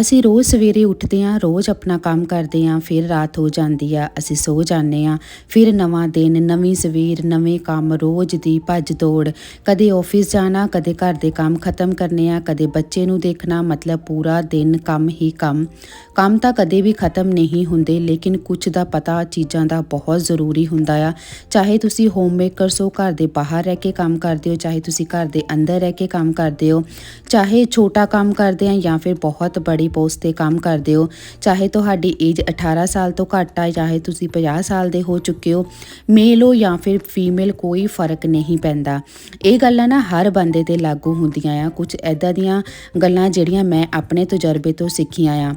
ਅਸੀਂ ਰੋਜ਼ ਸਵੇਰੇ ਉੱਠਦੇ ਹਾਂ, ਰੋਜ਼ ਆਪਣਾ ਕੰਮ ਕਰਦੇ ਹਾਂ, ਫਿਰ ਰਾਤ ਹੋ ਜਾਂਦੀ ਆ, ਅਸੀਂ ਸੋ ਜਾਂਦੇ ਹਾਂ, ਫਿਰ ਨਵਾਂ ਦਿਨ, ਨਵੀਂ ਸਵੇਰ, ਨਵੇਂ ਕੰਮ, ਰੋਜ਼ ਦੀ ਭੱਜ ਦੌੜ, ਕਦੇ ਆਫਿਸ ਜਾਣਾ, ਕਦੇ ਘਰ ਦੇ ਕੰਮ ਖਤਮ ਕਰਨੇ ਆ, ਕਦੇ ਬੱਚੇ ਨੂੰ ਦੇਖਣਾ, ਮਤਲਬ ਪੂਰਾ ਦਿਨ ਕੰਮ ਹੀ ਕੰਮ। ਕੰਮ ਤਾਂ ਕਦੇ ਵੀ ਖਤਮ ਨਹੀਂ ਹੁੰਦੇ, ਲੇਕਿਨ ਕੁਝ ਦਾ ਪਤਾ ਚੀਜ਼ਾਂ ਦਾ ਬਹੁਤ ਜ਼ਰੂਰੀ ਹੁੰਦਾ ਆ। ਚਾਹੇ ਤੁਸੀਂ ਹੋਮ ਮੇਕਰਸ ਹੋ, ਘਰ ਦੇ ਬਾਹਰ ਰਹਿ ਕੇ ਕੰਮ ਕਰਦੇ ਹੋ, ਚਾਹੇ ਤੁਸੀਂ ਘਰ ਦੇ ਅੰਦਰ ਰਹਿ ਕੇ ਕੰਮ ਕਰਦੇ ਹੋ, ਚਾਹੇ ਛੋਟਾ ਕੰਮ ਕਰਦੇ ਆ ਜਾਂ ਫਿਰ ਬਹੁਤ ਬੜੀ ਪੋਸਟ ਤੇ ਕੰਮ ਕਰਦੇ ਹੋ, ਚਾਹੇ ਤੁਹਾਡੀ ਏਜ 18 ਸਾਲ ਤੋਂ ਘੱਟ ਆ, ਚਾਹੇ ਤੁਸੀਂ 50 ਸਾਲ ਦੇ ਹੋ ਚੁੱਕੇ ਹੋ ਮੇਲ ਹੋ ਜਾਂ ਫਿਰ ਫੀਮੇਲ ਕੋਈ ਫ਼ਰਕ ਨਹੀਂ ਪੈਂਦਾ। ਇਹ ਗੱਲਾਂ ਨਾ ਹਰ ਬੰਦੇ ਤੇ ਲਾਗੂ ਹੁੰਦੀਆਂ ਆ। ਕੁਝ ਐਦਾਂ ਦੀਆਂ ਗੱਲਾਂ ਜਿਹੜੀਆਂ ਮੈਂ ਆਪਣੇ ਤਜਰਬੇ ਤੋਂ ਸਿੱਖੀਆਂ ਆ।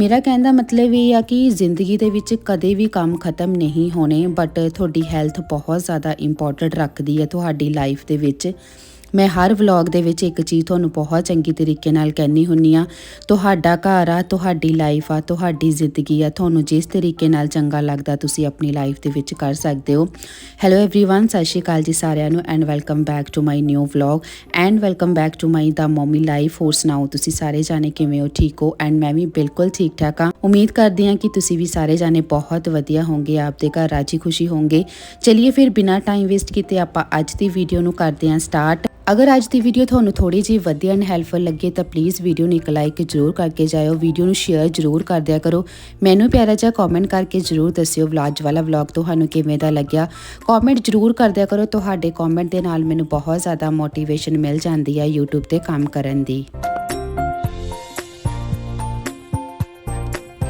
ਮੇਰਾ ਕਹਿਣ ਦਾ ਮਤਲਬ ਇਹ ਆ ਕਿ ਜ਼ਿੰਦਗੀ ਦੇ ਵਿੱਚ ਕਦੇ ਵੀ ਕੰਮ ਖਤਮ ਨਹੀਂ ਹੋਣੇ ਬਟ ਤੁਹਾਡੀ ਹੈਲਥ ਬਹੁਤ ਜ਼ਿਆਦਾ ਇੰਪੋਰਟੈਂਟ ਰੱਖਦੀ ਹੈ ਤੁਹਾਡੀ ਲਾਈਫ ਦੇ ਵਿੱਚ। ਮੈਂ ਹਰ ਵਲੌਗ ਦੇ ਵਿੱਚ ਇੱਕ ਚੀਜ਼ ਤੁਹਾਨੂੰ ਬਹੁਤ ਚੰਗੀ ਤਰੀਕੇ ਨਾਲ ਕਹਿਣੀ ਹੁੰਨੀ ਆ ਤੁਹਾਡਾ ਘਰ ਆ ਤੁਹਾਡੀ ਲਾਈਫ ਆ ਤੁਹਾਡੀ ਜ਼ਿੰਦਗੀ ਆ ਤੁਹਾਨੂੰ ਜਿਸ ਤਰੀਕੇ ਨਾਲ ਚੰਗਾ ਲੱਗਦਾ ਤੁਸੀਂ ਆਪਣੀ ਲਾਈਫ ਦੇ ਵਿੱਚ ਕਰ ਸਕਦੇ ਹੋ ਹੈਲੋ एवरीवन ਸਤਿ ਸ਼੍ਰੀ ਅਕਾਲ ਜੀ ਸਾਰਿਆਂ ਨੂੰ and welcome back to my new vlog and welcome back to my the mommy life ਹੋਰ ਸੁਣਾਓ ਤੁਸੀਂ ਸਾਰੇ ਜਾਣੇ ਕਿਵੇਂ ਹੋ ਠੀਕ ਹੋ ਐਂਡ ਮੈਂ ਵੀ ਬਿਲਕੁਲ ਠੀਕ ਠਾਕ ਆ ਉਮੀਦ ਕਰਦੀ ਹਾਂ ਕਿ ਤੁਸੀਂ ਵੀ ਸਾਰੇ ਜਾਣੇ ਬਹੁਤ ਵਧੀਆ ਹੋਵੋਗੇ ਆਪਦੇ ਘਰ ਰਾਜੀ ਖੁਸ਼ੀ ਹੋਵੋਗੇ ਚਲਿਏ ਫਿਰ ਬਿਨਾਂ ਟਾਈਮ ਵੇਸਟ ਕੀਤੇ ਆਪਾਂ ਅੱਜ ਦੀ ਵੀਡੀਓ ਨੂੰ ਕਰਦੇ ਹਾਂ ਸਟਾਰਟ ਅਗਰ ਅੱਜ ਦੀ ਵੀਡੀਓ ਤੁਹਾਨੂੰ ਥੋੜੀ ਜਿਹੀ ਵਧੀਆ ਐਂਡ ਹੈਲਪਫੁਲ ਲੱਗੇ, ਤਾਂ ਪਲੀਜ਼ ਵੀਡੀਓ ਨੂੰ ਇੱਕ ਲਾਈਕ ਜ਼ਰੂਰ ਕਰਕੇ ਜਾਇਓ। ਵੀਡੀਓ ਨੂੰ ਸ਼ੇਅਰ ਜ਼ਰੂਰ ਕਰ ਦਿਆ ਕਰੋ। ਮੈਨੂੰ ਪਿਆਰਾ ਜਿਹਾ ਕਮੈਂਟ ਕਰਕੇ ਜ਼ਰੂਰ ਦੱਸਿਓ ਵਲੌਗ ਵਾਲਾ ਵਲੌਗ ਤੁਹਾਨੂੰ ਕਿਵੇਂ ਦਾ ਲੱਗਿਆ। ਕਮੈਂਟ ਜ਼ਰੂਰ ਕਰ ਦਿਆ ਕਰੋ। ਤੁਹਾਡੇ ਕਮੈਂਟ ਦੇ ਨਾਲ ਮੈਨੂੰ ਬਹੁਤ ਜ਼ਿਆਦਾ ਮੋਟੀਵੇਸ਼ਨ ਮਿਲ ਜਾਂਦੀ ਹੈ YouTube ਤੇ ਕੰਮ ਕਰਨ ਦੀ।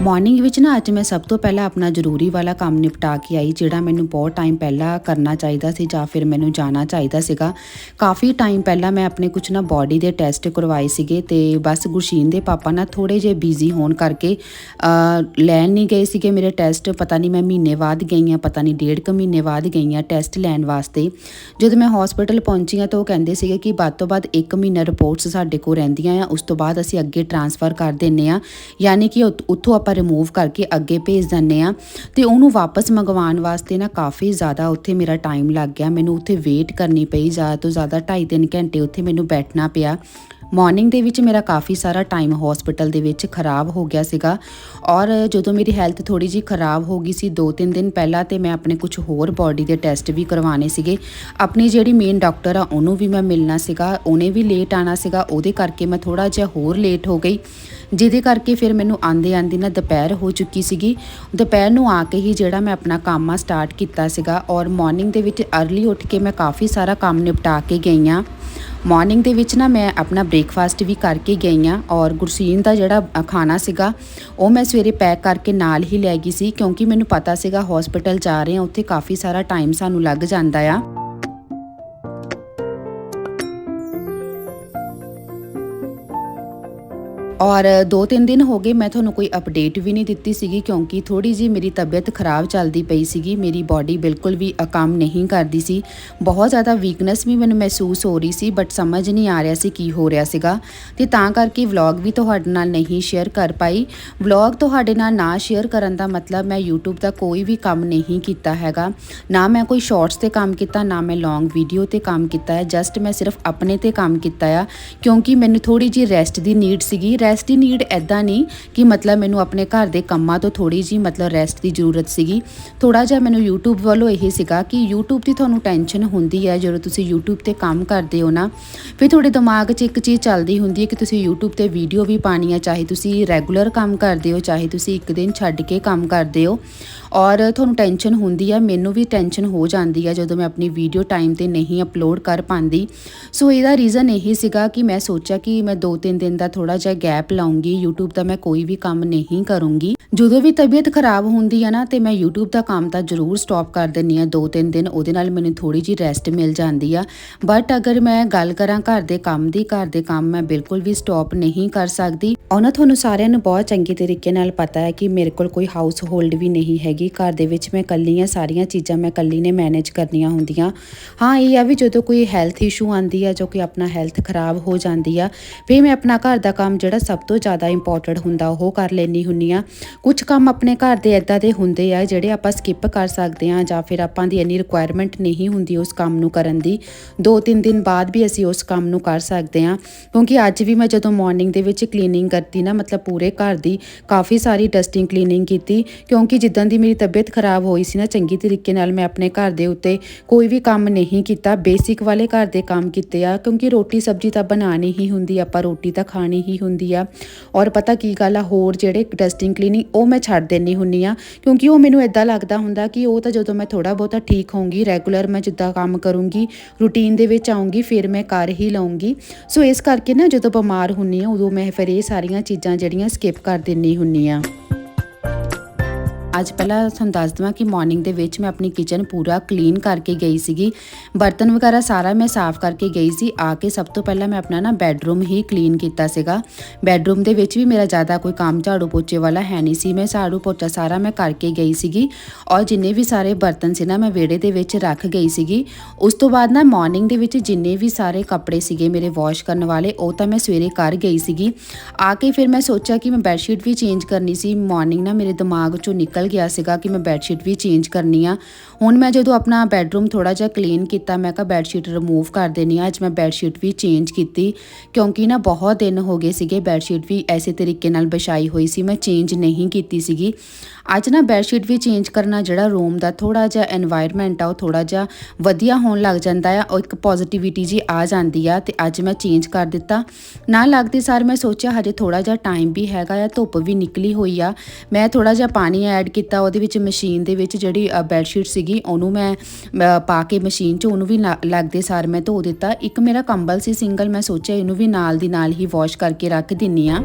ਮਾਰਨਿੰਗ ਵਿੱਚ ਨਾ ਅੱਜ ਮੈਂ ਸਭ ਤੋਂ ਪਹਿਲਾਂ ਆਪਣਾ ਜ਼ਰੂਰੀ ਵਾਲਾ ਕੰਮ ਨਿਪਟਾ ਕੇ ਆਈ, ਜਿਹੜਾ ਮੈਨੂੰ ਬਹੁਤ ਟਾਈਮ ਪਹਿਲਾਂ ਕਰਨਾ ਚਾਹੀਦਾ ਸੀ ਜਾਂ ਫਿਰ ਮੈਨੂੰ ਜਾਣਾ ਚਾਹੀਦਾ ਸੀਗਾ। ਕਾਫੀ ਟਾਈਮ ਪਹਿਲਾਂ ਮੈਂ ਆਪਣੇ ਕੁਝ ਨਾ ਬਾਡੀ ਦੇ ਟੈਸਟ ਕਰਵਾਏ ਸੀਗੇ ਤੇ ਬਸ ਗੁਰਸ਼ੀਨ ਦੇ ਪਾਪਾ ਨਾ ਥੋੜੇ ਜਿਹੇ ਬਿਜ਼ੀ ਹੋਣ ਕਰਕੇ ਲੈਣ ਨਹੀਂ ਗਏ ਸੀਗੇ ਮੇਰੇ ਟੈਸਟ ਪਤਾ ਨਹੀਂ ਮੈਂ ਮਹੀਨੇ ਬਾਅਦ ਗਈ ਆ ਪਤਾ ਨਹੀਂ ਡੇਢ ਕੁ ਮਹੀਨੇ ਬਾਅਦ ਗਈ ਆ ਟੈਸਟ ਲੈਣ ਵਾਸਤੇ। ਜਦੋਂ ਮੈਂ ਹਸਪੀਟਲ ਪਹੁੰਚੀ ਆ ਤਾਂ ਉਹ ਕਹਿੰਦੇ ਸੀਗੇ ਕਿ ਵੱਧ ਤੋਂ ਵੱਧ 1 ਮਹੀਨਾ ਰਿਪੋਰਟਸ ਸਾਡੇ ਕੋਲ ਰਹਿੰਦੀਆਂ ਆ, ਉਸ ਤੋਂ ਬਾਅਦ ਅਸੀਂ ਅੱਗੇ ਟਰਾਂਸਫਰ ਕਰ ਦਿੰਨੇ ਆ ਯਾਨੀ ਕਿ ਉੱਥੋਂ ਆਪਾਂ ਆਪਾਂ ਰਿਮੂਵ ਕਰਕੇ ਅੱਗੇ ਭੇਜ ਦਿੰਨੇ ਆ ਤੇ ਉਹਨੂੰ ਵਾਪਸ ਮੰਗਵਾਉਣ ਵਾਸਤੇ ਨਾ ਕਾਫੀ ਜ਼ਿਆਦਾ ਉੱਥੇ ਮੇਰਾ ਟਾਈਮ ਲੱਗ ਗਿਆ। ਮੈਨੂੰ ਉੱਥੇ ਵੇਟ ਕਰਨੀ ਪਈ, ਜ਼ਿਆਦਾ ਤੋਂ ਜ਼ਿਆਦਾ 2.5-3 ਘੰਟੇ ਉੱਥੇ ਮੈਨੂੰ ਬੈਠਣਾ ਪਿਆ। ਮਾਰਨਿੰਗ ਦੇ ਵਿੱਚ ਮੇਰਾ ਕਾਫੀ ਸਾਰਾ ਟਾਈਮ ਹਸਪੀਟਲ ਦੇ ਵਿੱਚ ਖਰਾਬ ਹੋ ਗਿਆ ਸੀਗਾ ਔਰ ਜਦੋਂ ਮੇਰੀ ਹੈਲਥ ਥੋੜੀ ਜੀ ਖਰਾਬ ਹੋ ਗਈ ਸੀ 2-3 ਦਿਨ ਪਹਿਲਾਂ ਤੇ ਮੈਂ ਆਪਣੇ ਕੁਝ ਹੋਰ ਬਾਡੀ ਦੇ ਟੈਸਟ ਵੀ ਕਰਵਾਉਣੇ ਸੀਗੇ। ਆਪਣੀ ਜਿਹੜੀ ਮੇਨ ਡਾਕਟਰ ਆ, ਉਹਨੂੰ ਵੀ ਮੈਂ ਮਿਲਣਾ ਸੀਗਾ, ਉਹਨੇ ਵੀ ਲੇਟ ਆਣਾ ਸੀਗਾ, ਉਹਦੇ ਕਰਕੇ ਮੈਂ ਥੋੜਾ ਜਿਹਾ ਹੋਰ ਲੇਟ ਹੋ ਗਈ, ਜਿਹਦੇ ਕਰਕੇ ਫਿਰ ਮੈਨੂੰ ਆਂਦੇ ਆਂਦੇ ਨਾ ਦੁਪਹਿਰ ਹੋ ਚੁੱਕੀ ਸੀਗੀ। ਦੁਪਹਿਰ ਨੂੰ ਆ ਕੇ ਹੀ ਜਿਹੜਾ ਮੈਂ ਆਪਣਾ ਕੰਮ ਆ ਸਟਾਰਟ ਕੀਤਾ ਸੀਗਾ ਔਰ ਮਾਰਨਿੰਗ ਦੇ ਵਿੱਚ ਅਰਲੀ ਉੱਠ ਕੇ ਮੈਂ ਕਾਫੀ ਸਾਰਾ ਕੰਮ ਨਿਪਟਾ ਕੇ ਗਈ ਹਾਂ। ਮਾਰਨਿੰਗ ਦੇ ਵਿੱਚ ਨਾ ਮੈਂ ਆਪਣਾ ਬ੍ਰੇਕਫਾਸਟ ਵੀ ਕਰਕੇ ਗਈ ਹਾਂ ਔਰ ਗੁਰਸੀਨ ਦਾ ਜਿਹੜਾ ਖਾਣਾ ਸੀਗਾ, ਉਹ ਮੈਂ ਸਵੇਰੇ ਪੈਕ ਕਰਕੇ ਨਾਲ ਹੀ ਲੈ ਗਈ ਸੀ ਕਿਉਂਕਿ ਮੈਨੂੰ ਪਤਾ ਸੀਗਾ ਹਸਪੀਟਲ ਜਾ ਰਹੇ ਹਾਂ, ਉੱਥੇ ਕਾਫੀ ਸਾਰਾ ਟਾਈਮ ਸਾਨੂੰ ਲੱਗ ਜਾਂਦਾ ਆ। ਔਰ 2-3 ਦਿਨ ਹੋ ਗਏ ਮੈਂ ਤੁਹਾਨੂੰ ਕੋਈ ਅਪਡੇਟ ਵੀ ਨਹੀਂ ਦਿੱਤੀ ਸੀਗੀ ਕਿਉਂਕਿ ਥੋੜੀ ਜੀ ਮੇਰੀ ਤਬੀਅਤ ਖਰਾਬ ਚੱਲਦੀ ਪਈ ਸੀਗੀ, ਮੇਰੀ ਬਾਡੀ ਬਿਲਕੁਲ ਵੀ ਕੰਮ ਨਹੀਂ ਕਰਦੀ ਸੀ। ਬਹੁਤ ਜ਼ਿਆਦਾ ਵੀਕਨੈਸ ਵੀ ਮੈਨੂੰ ਮਹਿਸੂਸ ਹੋ ਰਹੀ ਸੀ ਬਟ ਸਮਝ ਨਹੀਂ ਆ ਰਿਹਾ ਸੀ ਕੀ ਹੋ ਰਿਹਾ ਸੀਗਾ। ਤੇ ਤਾਂ ਕਰਕੇ ਵਲੌਗ ਵੀ ਤੁਹਾਡੇ ਨਾਲ ਨਹੀਂ ਸ਼ੇਅਰ ਕਰ ਪਾਈ। ਵਲੌਗ ਤੁਹਾਡੇ ਨਾਲ ਨਾ ਸ਼ੇਅਰ ਕਰਨ ਦਾ ਮਤਲਬ ਮੈਂ YouTube ਦਾ ਕੋਈ ਵੀ ਕੰਮ ਨਹੀਂ ਕੀਤਾ ਹੈਗਾ। ਨਾ ਮੈਂ ਕੋਈ ਸ਼ਾਰਟਸ ਤੇ ਕੰਮ ਕੀਤਾ, ਨਾ ਮੈਂ ਲੌਂਗ ਵੀਡੀਓ ਤੇ ਕੰਮ ਕੀਤਾ ਹੈ। ਜਸਟ ਮੈਂ ਸਿਰਫ ਆਪਣੇ ਤੇ ਕੰਮ ਕੀਤਾ ਆ, ਕਿਉਂਕਿ ਮੈਨੂੰ ਥੋੜੀ ਜੀ ਰੈਸਟ ਦੀ ਨੀਡ ਸੀਗੀ। ਰੈਸਟ ਦੀ ਨੀਡ ਐਦਾਂ ਨਹੀਂ ਕਿ ਮਤਲਬ ਮੈਨੂੰ ਆਪਣੇ ਘਰ ਦੇ ਕੰਮਾਂ ਤੋਂ ਥੋੜੀ ਜੀ ਮਤਲਬ ਰੈਸਟ ਦੀ ਜ਼ਰੂਰਤ ਸੀਗੀ। ਥੋੜਾ ਜਿਹਾ ਮੈਨੂੰ YouTube ਵੱਲੋਂ ਇਹ ਸੀਗਾ ਕਿ YouTube ਦੀ ਤੁਹਾਨੂੰ ਟੈਨਸ਼ਨ ਹੁੰਦੀ ਹੈ, ਜਦੋਂ ਤੁਸੀਂ YouTube ਤੇ ਕੰਮ ਕਰਦੇ ਹੋ ਨਾ, ਫਿਰ ਤੁਹਾਡੇ ਦਿਮਾਗ 'ਚ ਇੱਕ ਚੀਜ਼ ਚੱਲਦੀ ਹੁੰਦੀ ਹੈ ਕਿ ਤੁਸੀਂ YouTube ਤੇ ਵੀਡੀਓ ਵੀ ਪਾਣੀ ਹੈ, ਚਾਹੇ ਤੁਸੀਂ ਰੈਗੂਲਰ ਕੰਮ ਕਰਦੇ ਹੋ, ਚਾਹੇ ਤੁਸੀਂ ਇੱਕ ਦਿਨ ਛੱਡ ਕੇ ਕੰਮ ਕਰਦੇ ਹੋ। ਔਰ ਤੁਹਾਨੂੰ ਟੈਨਸ਼ਨ ਹੁੰਦੀ ਹੈ, ਮੈਨੂੰ ਵੀ ਟੈਨਸ਼ਨ ਹੋ ਜਾਂਦੀ ਹੈ ਜਦੋਂ ਮੈਂ ਆਪਣੀ ਵੀਡੀਓ ਟਾਈਮ ਤੇ ਨਹੀਂ ਅਪਲੋਡ ਕਰ ਪਾਉਂਦੀ। ਸੋ ਇਹਦਾ ਰੀਜ਼ਨ ਇਹੀ ਸੀਗਾ ਕਿ ਮੈਂ ਸੋਚਿਆ ਕਿ ਮੈਂ 2-3 ਦਿਨ ਦਾ ਥੋੜਾ ਜਿਹਾ ਗੈਪ ਲਾਉਂਗੀ YouTube ਦਾ ਮੈਂ ਕੋਈ ਵੀ ਕੰਮ ਨਹੀਂ ਕਰੂੰਗੀ। ਜਦੋਂ ਵੀ ਤਬੀਅਤ ਖਰਾਬ ਹੁੰਦੀ ਹੈ ਨਾ, ਤੇ ਮੈਂ YouTube ਦਾ ਕੰਮ ਤਾਂ ਜ਼ਰੂਰ ਸਟਾਪ ਕਰ ਦਿੰਨੀ ਆ 2-3 ਦਿਨ, ਉਹਦੇ ਨਾਲ ਮੈਨੂੰ ਥੋੜੀ ਜੀ ਰੈਸਟ ਮਿਲ ਜਾਂਦੀ ਆ। ਬਟ ਅਗਰ ਮੈਂ ਗੱਲ ਕਰਾਂ ਘਰ ਦੇ ਕੰਮ ਦੀ, ਘਰ ਦੇ ਕੰਮ ਮੈਂ ਬਿਲਕੁਲ ਵੀ ਸਟਾਪ ਨਹੀਂ ਕਰ ਸਕਦੀ। ਉਹਨਾਂ ਤੁਹਾਨੂੰ ਸਾਰਿਆਂ ਨੂੰ ਬਹੁਤ ਚੰਗੇ ਤਰੀਕੇ ਨਾਲ ਪਤਾ ਹੈ ਕਿ ਮੇਰੇ ਕੋਲ ਕੋਈ ਹਾਊਸ ਹੋਲਡ ਵੀ ਨਹੀਂ ਹੈਗੀ। ਘਰ ਦੇ ਵਿੱਚ ਮੈਂ ਇਕੱਲੀ ਆ ਸਾਰੀਆਂ ਚੀਜ਼ਾਂ ਮੈਂ ਇਕੱਲੀ ਨੇ ਮੈਨੇਜ ਕਰਨੀਆਂ ਹੁੰਦੀਆਂ। ਹਾਂ, ਇਹ ਆ ਵੀ ਜਦੋਂ ਕੋਈ ਹੈਲਥ ਇਸ਼ੂ ਆਂਦੀ ਆ, ਜੋ ਕਿ ਆਪਣਾ ਹੈਲਥ ਖਰਾਬ ਹੋ ਜਾਂਦੀ ਆ, ਫਿਰ ਮੈਂ ਆਪਣਾ ਘਰ ਦਾ ਕੰਮ ਜਿਹੜਾ ਸਭ ਤੋਂ ਜ਼ਿਆਦਾ ਇੰਪੋਰਟੈਂਟ ਹੁੰਦਾ, ਉਹ ਕਰ ਲੈਣੀ ਹੁੰਨੀ ਆ। ਕੁਝ ਕੰਮ ਆਪਣੇ ਘਰ ਦੇ ਇਦਾਂ ਦੇ ਹੁੰਦੇ ਆ ਜਿਹੜੇ ਆਪਾਂ ਸਕਿਪ ਕਰ ਸਕਦੇ ਆ ਜਾਂ ਫਿਰ ਆਪਾਂ ਦੀ ਇੰਨੀ ਰਿਕੁਆਇਰਮੈਂਟ ਨਹੀਂ ਹੁੰਦੀ ਉਸ ਕੰਮ ਨੂੰ ਕਰਨ ਦੀ। ਦੋ ਤਿੰਨ ਦਿਨ ਬਾਅਦ ਵੀ ਅਸੀਂ ਉਸ ਕੰਮ ਨੂੰ ਕਰ ਸਕਦੇ ਆ ਕਿਉਂਕਿ ਅੱਜ ਵੀ ਮੈਂ ਜਦੋਂ ਮਾਰਨਿੰਗ ਦੇ ਵਿੱਚ ਕਲੀਨਿੰਗ ਕਰਤੀ ਨਾ, ਮਤਲਬ ਪੂਰੇ ਘਰ ਦੀ ਕਾਫੀ ਸਾਰੀ ਡਸਟਿੰਗ ਕਲੀਨਿੰਗ ਕੀਤੀ, ਕਿਉਂਕਿ ਜਿੱਦਾਂ ਦੀ ਮੇਰੀ ਤਬੀਅਤ ਖਰਾਬ ਹੋਈ ਸੀ ਨਾ, ਚੰਗੀ ਤਰੀਕੇ ਨਾਲ ਮੈਂ ਆਪਣੇ ਘਰ ਦੇ ਉੱਤੇ ਕੋਈ ਵੀ ਕੰਮ ਨਹੀਂ ਕੀਤਾ। ਬੇਸਿਕ ਵਾਲੇ ਘਰ ਦੇ ਕੰਮ ਕੀਤੇ ਆ, ਕਿਉਂਕਿ ਰੋਟੀ ਸਬਜ਼ੀ ਤਾਂ ਬਣਾਣੀ ਹੀ ਹੁੰਦੀ ਆਪਾਂ ਰੋਟੀ ਤਾਂ ਖਾਣੀ ਹੀ ਹੁੰਦੀ ਆ। ਔਰ ਪਤਾ ਕੀ ਗੱਲ ਆ, ਹੋਰ ਜਿਹੜੇ ਡਸਟਿੰਗ ਕਲੀਨਿੰਗ ਉਹ ਮੈਂ ਛੱਡ ਦੇਣੀ ਹੁੰਨੀ ਆ ਕਿਉਂਕਿ ਉਹ ਮੈਨੂੰ ਇਦਾਂ ਲੱਗਦਾ ਹੁੰਦਾ ਕਿ ਉਹ ਤਾਂ ਜਦੋਂ ਮੈਂ ਥੋੜਾ ਬਹੁਤਾ ਠੀਕ ਹੋਊਂਗੀ ਰੈਗੂਲਰ ਮੈਂ ਜਿੱਦਾਂ ਕੰਮ ਕਰੂੰਗੀ ਰੂਟੀਨ ਦੇ ਵਿੱਚ ਆਉਂਗੀ ਫਿਰ ਮੈਂ ਕਰ ਹੀ ਲਵਾਂਗੀ ਸੋ ਇਸ ਕਰਕੇ ਨਾ ਜਦੋਂ ਬਿਮਾਰ ਹੁੰਨੀ ਆ ਉਦੋਂ ਮੈਂ ਫਿਰ ਇਹ ਸਾਰੀਆਂ ਚੀਜ਼ਾਂ ਜਿਹੜੀਆਂ ਸਕਿਪ ਕਰ ਦਿੰਨੀ ਹੁੰਨੀ ਆ ਅੱਜ ਪਹਿਲਾਂ ਤੁਹਾਨੂੰ ਦੱਸ ਦਵਾਂ ਕਿ ਮਾਰਨਿੰਗ ਦੇ ਵਿੱਚ ਮੈਂ ਆਪਣੀ ਕਿਚਨ ਪੂਰਾ ਕਲੀਨ ਕਰਕੇ ਗਈ ਸੀਗੀ ਬਰਤਨ ਵਗੈਰਾ ਸਾਰਾ ਮੈਂ ਸਾਫ਼ ਕਰਕੇ ਗਈ ਸੀ ਆ ਕੇ ਸਭ ਤੋਂ ਪਹਿਲਾਂ ਮੈਂ ਆਪਣਾ ਨਾ ਬੈੱਡਰੂਮ ਹੀ ਕਲੀਨ ਕੀਤਾ ਸੀਗਾ ਬੈੱਡਰੂਮ ਦੇ ਵਿੱਚ ਵੀ ਮੇਰਾ ਜ਼ਿਆਦਾ ਕੋਈ ਕੰਮ ਝਾੜੂ ਪੋਚੇ ਵਾਲਾ ਹੈ ਨਹੀਂ ਸੀ ਮੈਂ ਝਾੜੂ ਪੋਚਾ ਸਾਰਾ ਮੈਂ ਕਰਕੇ ਗਈ ਸੀਗੀ ਔਰ ਜਿੰਨੇ ਵੀ ਸਾਰੇ ਬਰਤਨ ਸੀ ਨਾ ਮੈਂ ਵਿਹੜੇ ਦੇ ਵਿੱਚ ਰੱਖ ਗਈ ਸੀਗੀ ਉਸ ਤੋਂ ਬਾਅਦ ਨਾ ਮਾਰਨਿੰਗ ਦੇ ਵਿੱਚ ਜਿੰਨੇ ਵੀ ਸਾਰੇ ਕੱਪੜੇ ਸੀਗੇ ਮੇਰੇ ਵਾਸ਼ ਕਰਨ ਵਾਲੇ ਉਹ ਤਾਂ ਮੈਂ ਸਵੇਰੇ ਕਰ ਗਈ ਸੀਗੀ ਆ ਕੇ ਫਿਰ ਮੈਂ ਸੋਚਿਆ ਕਿ ਮੈਂ ਬੈੱਡਸ਼ੀਟ ਵੀ ਚੇਂਜ ਕਰਨੀ ਸੀ ਮਾਰਨਿੰਗ ਨਾ ਮੇਰੇ ਦਿਮਾਗ ਚੋਂ ਨਿਕਲ ਗਿਆ ਸੀਗਾ ਕਿ ਮੈਂ ਬੈੱਡਸ਼ੀਟ ਵੀ ਚੇਂਜ ਕਰਨੀ ਆ। ਹੁਣ ਮੈਂ ਜਦੋਂ ਆਪਣਾ ਬੈੱਡਰੂਮ ਥੋੜਾ ਜਿਹਾ ਕਲੀਨ ਕੀਤਾ, ਮੈਂ ਕਿਹਾ ਬੈੱਡਸ਼ੀਟ ਰਿਮੂਵ ਕਰ ਦੇਣੀ ਆ ਅੱਜ ਮੈਂ ਬੈੱਡਸ਼ੀਟ ਵੀ ਚੇਂਜ ਕੀਤੀ, ਕਿਉਂਕਿ ਨਾ ਬਹੁਤ ਦਿਨ ਹੋ ਗਏ ਸੀਗੇ ਬੈੱਡਸ਼ੀਟ ਵੀ ਐਸੇ ਤਰੀਕੇ ਨਾਲ ਵਿਛਾਈ ਹੋਈ ਸੀ, ਮੈਂ ਚੇਂਜ ਨਹੀਂ ਕੀਤੀ ਸੀਗੀ। ਅੱਜ ਨਾ ਬੈੱਡਸ਼ੀਟ ਵੀ ਚੇਂਜ ਕਰਨਾ ਜਿਹੜਾ ਰੂਮ ਦਾ ਥੋੜਾ ਜਿਹਾ এনवायरमेंट ਆ, ਉਹ ਥੋੜਾ ਜਿਹਾ ਵਧੀਆ ਹੋਣ ਲੱਗ ਜਾਂਦਾ ਆ, ਉਹ ਇੱਕ ਪੋਜ਼ਿਟਿਵਿਟੀ ਜੀ ਆ ਜਾਂਦੀ ਆ ਤੇ ਅੱਜ ਮੈਂ ਚੇਂਜ ਕਰ ਦਿੱਤਾ। ਨਾ ਲੱਗਦੇ ਸਾਰ ਮੈਂ ਸੋਚਿਆ ਹਜੇ ਥੋੜਾ ਜਿਹਾ ਟਾਈਮ ਵੀ ਹੈਗਾ ਆ, ਧੁੱਪ ਵੀ ਨਿਕਲੀ ਹੋਈ ਆ। ਮੈਂ ਥੋੜਾ ਜਿਹਾ ਪਾਣੀ ਐਡ ਕੀਤਾ, ਉਹਦੇ ਵਿੱਚ ਮਸ਼ੀਨ ਦੇ ਵਿੱਚ ਜਿਹੜੀ ਬੈੱਡਸ਼ੀਟ ਸੀਗੀ, ਉਹਨੂੰ ਮੈਂ ਪਾ ਕੇ ਮਸ਼ੀਨ 'ਚ ਉਹਨੂੰ ਵੀ ਲੱਗਦੇ ਸਾਰ ਮੈਂ ਧੋ ਦਿੱਤਾ। ਇੱਕ ਮੇਰਾ ਕੰਬਲ ਸੀ ਸਿੰਗਲ ਮੈਂ ਸੋਚਿਆ ਇਹਨੂੰ ਵੀ ਨਾਲ ਦੀ ਨਾਲ ਹੀ ਵਾਸ਼ ਕਰਕੇ ਰੱਖ ਦਿੰਨੀ ਆ।